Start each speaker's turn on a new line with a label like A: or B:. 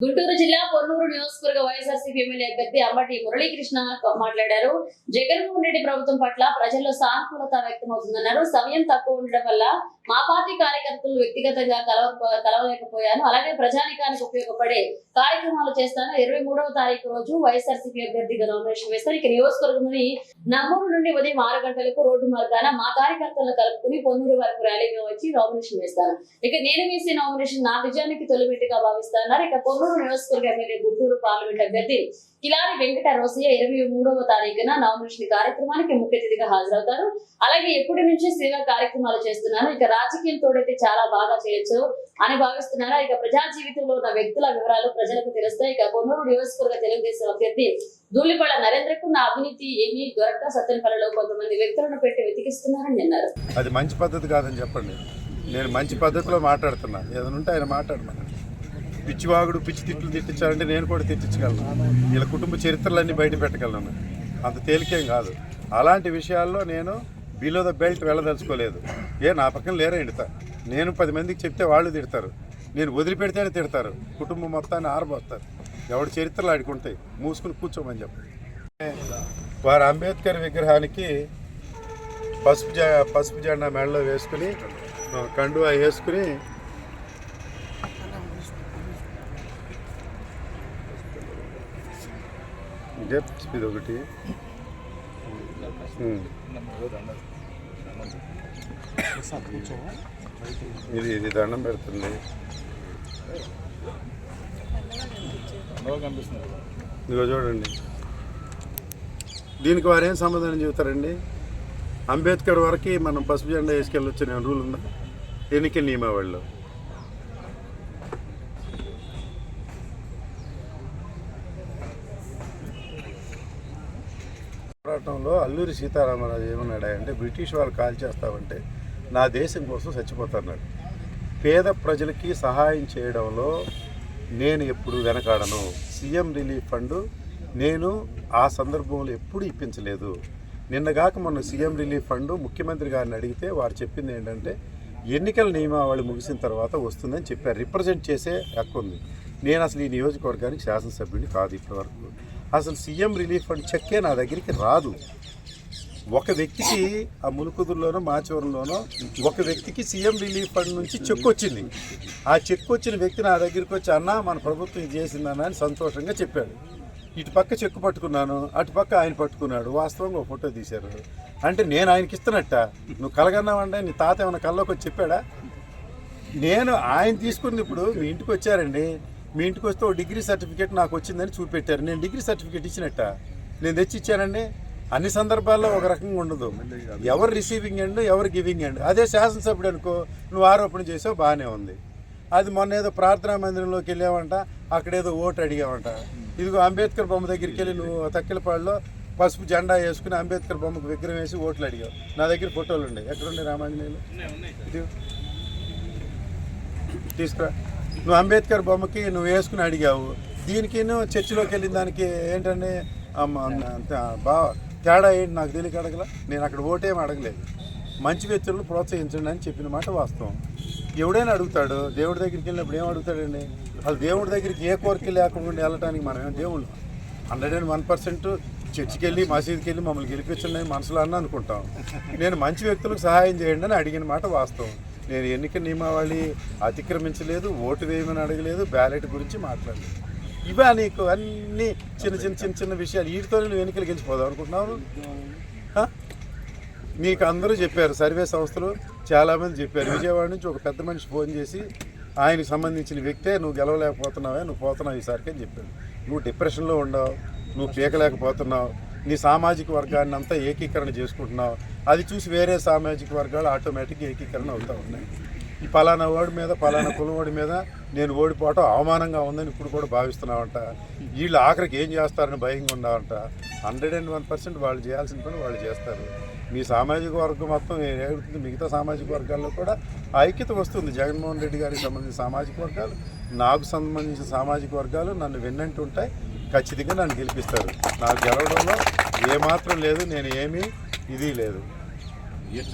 A: గుంటూరు జిల్లా పొన్నూరు నియోజకవర్గ వైఎస్ఆర్సీపీ ఎమ్మెల్యే అభ్యర్థి అమ్మటి మురళీకృష్ణ మాట్లాడారు. జగన్మోహన్ రెడ్డి ప్రభుత్వం పట్ల ప్రజల్లో సానుకూలత వ్యక్తమవుతుందన్నారు. సమయం తక్కువ ఉండడం వల్ల మా పార్టీ కార్యకర్తలు వ్యక్తిగతంగా కలవ కలవలేకపోయాను. అలాగే ప్రజానికానికి ఉపయోగపడే కార్యక్రమాలు చేస్తాను. ఇరవై మూడవ తారీఖు రోజు వైఎస్ఆర్సీపీ అభ్యర్థిగా నామినేషన్ వేస్తాను ఇక నియోజకవర్గంలోని నమ్మూరు నుండి ఉదయం ఆరు గంటలకు రోడ్డు మార్గాన మా కార్యకర్తలను కలుపుకుని పొన్నూరు వరకు ర్యాలీగా వచ్చి నామినేషన్ వేస్తాను. ఇక నేను వేసే నామినేషన్ నా విజయానికి తొలిమెట్టుగా భావిస్తున్నారు. ఇక పొన్నూరు నియోజకవర్గ ఎమ్మెల్యే గుంటూరు పార్లమెంట్ అభ్యర్థి కిలారి వెంకట రోసయ్య ఇరవై మూడవ తారీఖున నామినేషన్ కార్యక్రమానికి ముఖ్య అతిథిగా హాజరవుతారు. అలాగే ఎప్పటి నుంచి సేవా కార్యక్రమాలు చేస్తున్నాను. ఇక రాజకీయంతో అయితే చాలా బాగా చేయొచ్చు అని భావిస్తున్నారా? ఇక ప్రజా జీవితంలో ఉన్న వ్యక్తుల వివరాలు ప్రజలకు తెలుస్తాయి. ఇక కొన్నూరు నియోజకవర్గ తెలుగుదేశం అభ్యర్థి ధూళిపాళ నరేంద్రకు నా అవినీతి ఏమీ దొరక్క. సత్తెనపల్లిలో కొంతమంది వ్యక్తులను పెట్టి వెతికిస్తున్నారని అన్నారు.
B: అది మంచి పద్ధతి కాదని చెప్పండి. నేను మంచి పద్ధతిలో మాట్లాడుతున్నా. ఏదైనా ఉంటే ఆయన మాట్లాడమని. పిచ్చివాగుడు పిచ్చి తిట్లు తిట్టించాలంటే నేను కూడా తిట్టించగలను. వీళ్ళ కుటుంబ చరిత్రలన్నీ బయట పెట్టగలను. అంత తేలికేం కాదు. అలాంటి విషయాల్లో నేను బిలో ద బెల్ట్ వెళ్ళదలుచుకోలేదు. ఏ నా పక్కన లేరే ఎండుతా నేను పది మందికి చెప్తే వాళ్ళు తిడతారు. నేను వదిలిపెడితేనే తిడతారు. కుటుంబం మొత్తాన్ని ఆరబోస్తారు. ఎవడి చరిత్రలు ఆడుకుంటాయి మూసుకుని కూర్చోమని చెప్పండి వారు అంబేద్కర్ విగ్రహానికి పసుపు జ పసుపు జెండా మెడలో వేసుకుని కండువా వేసుకుని ఇది ఒకటి. ఇది ఇది దండం పెడుతుంది. ఇదిగో చూడండి. దీనికి వారు ఏం సమాధానం చెబుతారండి? అంబేద్కర్ వరకు మనం పసుపు జెండా వేసుకెళ్ళొచ్చు నేను రూల్ ఉందా? ఎన్నికల నియమావళిలో. పోరాటంలో అల్లూరి సీతారామరాజు ఏమన్నాడు అంటే బ్రిటిష్ వాళ్ళు కాల్ చేస్తామంటే నా దేశం కోసం చచ్చిపోతున్నాడు పేద ప్రజలకి సహాయం చేయడంలో నేను ఎప్పుడు వెనకాడను. సీఎం రిలీఫ్ ఫండ్ నేను ఆ సందర్భంలో ఎప్పుడు ఇప్పించలేదు. నిన్నగాక మొన్న సీఎం రిలీఫ్ ఫండ్ ముఖ్యమంత్రి గారిని అడిగితే వారు చెప్పింది ఏంటంటే ఎన్నికల నియమావళి ముగిసిన తర్వాత వస్తుందని చెప్పారు. రిప్రజెంట్ చేసే హక్కు ఉంది. నేను అసలు ఈ నియోజకవర్గానికి శాసనసభ్యుడిని కాదు ఇప్పటివరకు. అసలు సీఎం రిలీఫ్ ఫండ్ చెక్కే నా దగ్గరికి రాదు. ఒక వ్యక్తికి ఆ ములుకుదురులోనో మాచవరంలోనో ఒక వ్యక్తికి సీఎం రిలీఫ్ ఫండ్ నుంచి చెక్ వచ్చింది. ఆ చెక్ వచ్చిన వ్యక్తి నా దగ్గరికి వచ్చి అన్న మన ప్రభుత్వం ఇది చేసిందన్న అని సంతోషంగా చెప్పాడు. ఇటు పక్క చెక్కు పట్టుకున్నాను అటు పక్క ఆయన పట్టుకున్నాడు వాస్తవంగా ఒక ఫోటో తీశారు. అంటే నేను ఆయనకి ఇస్తున్నట్ట. నువ్వు కలగన్నావంటే నీ తాత ఏమైనా కల్లోకి వచ్చి చెప్పాడా? నేను ఆయన తీసుకుంది ఇప్పుడు మీ ఇంటికి వచ్చారండి. మీ ఇంటికి వస్తే ఓ డిగ్రీ సర్టిఫికేట్ నాకు వచ్చిందని చూపెట్టారు. నేను డిగ్రీ సర్టిఫికేట్ ఇచ్చినట్ట? నేను తెచ్చి ఇచ్చానండి. అన్ని సందర్భాల్లో ఒక రకంగా ఉండదు. ఎవరు రిసీవింగ్ ఎండ్ ఎవరు గివింగ్ ఎండ్ అదే శాసనసభ్యుడు అనుకో నువ్వు ఆరోపణ చేసావు బాగానే ఉంది. అది మొన్న ఏదో ప్రార్థనా మందిరంలోకి వెళ్ళావంట అక్కడేదో ఓటు అడిగావంట. ఇదిగో అంబేద్కర్ బొమ్మ దగ్గరికి వెళ్ళి నువ్వు తక్కిలపాడులో పసుపు జెండా వేసుకుని అంబేద్కర్ బొమ్మకు విగ్రహం వేసి ఓట్లు అడిగావు. నా దగ్గర ఫోటోలు ఉన్నాయి. ఎక్కడున్నాయి రామాంజనేయులు? తీసుకురా. నువ్వు అంబేద్కర్ బొమ్మకి నువ్వు వేసుకుని అడిగావు. దీనికి చర్చిలోకి వెళ్ళిన దానికి ఏంటంటే బా తేడా ఏంటి నాకు తెలియక అడగల? నేను అక్కడ ఓటేం అడగలేదు. మంచి వ్యక్తులను ప్రోత్సహించండి అని చెప్పిన మాట వాస్తవం. ఎవడైనా అడుగుతాడు దేవుడి దగ్గరికి వెళ్ళినప్పుడు ఏం అడుగుతాడండి? వాళ్ళు దేవుడి దగ్గరికి ఏ కోరిక లేకుండా వెళ్ళటానికి మనం దేవుళ్ళు? హండ్రెడ్ అండ్ వన్ పర్సెంట్ చర్చికి వెళ్ళి మసీదుకి వెళ్ళి మమ్మల్ని గెలిపించండి అని మనసులో అన్న అనుకుంటాం. నేను మంచి వ్యక్తులకు సహాయం చేయండి అని అడిగిన మాట వాస్తవం. నేను ఎన్నిక నియమావళి అతిక్రమించలేదు ఓటు వేయమని అడగలేదు బ్యాలెట్ గురించి మాట్లాడలేదు. ఇవా నీకు అన్ని చిన్న చిన్న చిన్న చిన్న విషయాలు. వీటితో నువ్వు ఎన్నికలు గెలిచిపోదాం అనుకుంటున్నావు మీకు అందరూ చెప్పారు సర్వే సంస్థలు చాలామంది చెప్పారు. విజయవాడ నుంచి ఒక పెద్ద మనిషి ఫోన్ చేసి ఆయనకు సంబంధించిన వ్యక్తే నువ్వు గెలవలేకపోతున్నావే నువ్వు పోతున్నావు ఈసారికి అని చెప్పాడు. నువ్వు డిప్రెషన్లో ఉండవు నువ్వు పీకలేకపోతున్నావు నీ సామాజిక వర్గాన్ని అంతా ఏకీకరణ చేసుకుంటున్నావు అది చూసి వేరే సామాజిక వర్గాలు ఆటోమేటిక్గా ఏకీకరణ అవుతూ ఉన్నాయి. ఈ పలానా వాడి మీద పలానా కులం మీద నేను ఓడిపోవటం అవమానంగా ఉందని ఇప్పుడు కూడా భావిస్తున్నావంట. వీళ్ళు ఆఖరికి ఏం చేస్తారని భయంగా ఉన్నావంట. హండ్రెడ్ అండ్ వన్ పర్సెంట్ వాళ్ళు చేయాల్సిన పని వాళ్ళు చేస్తారు. మీ సామాజిక వర్గం మొత్తం ఏడుతుంది? మిగతా సామాజిక వర్గాల్లో కూడా ఐక్యత వస్తుంది. జగన్మోహన్ రెడ్డి గారికి సంబంధించిన సామాజిక వర్గాలు నాకు సంబంధించిన సామాజిక వర్గాలు నన్ను విన్నట్టు ఉంటాయి. ఖచ్చితంగా నన్ను గెలిపిస్తారు. నాకు గెలవడంలో ఏమాత్రం లేదు నేను ఏమీ ఇది లేదు.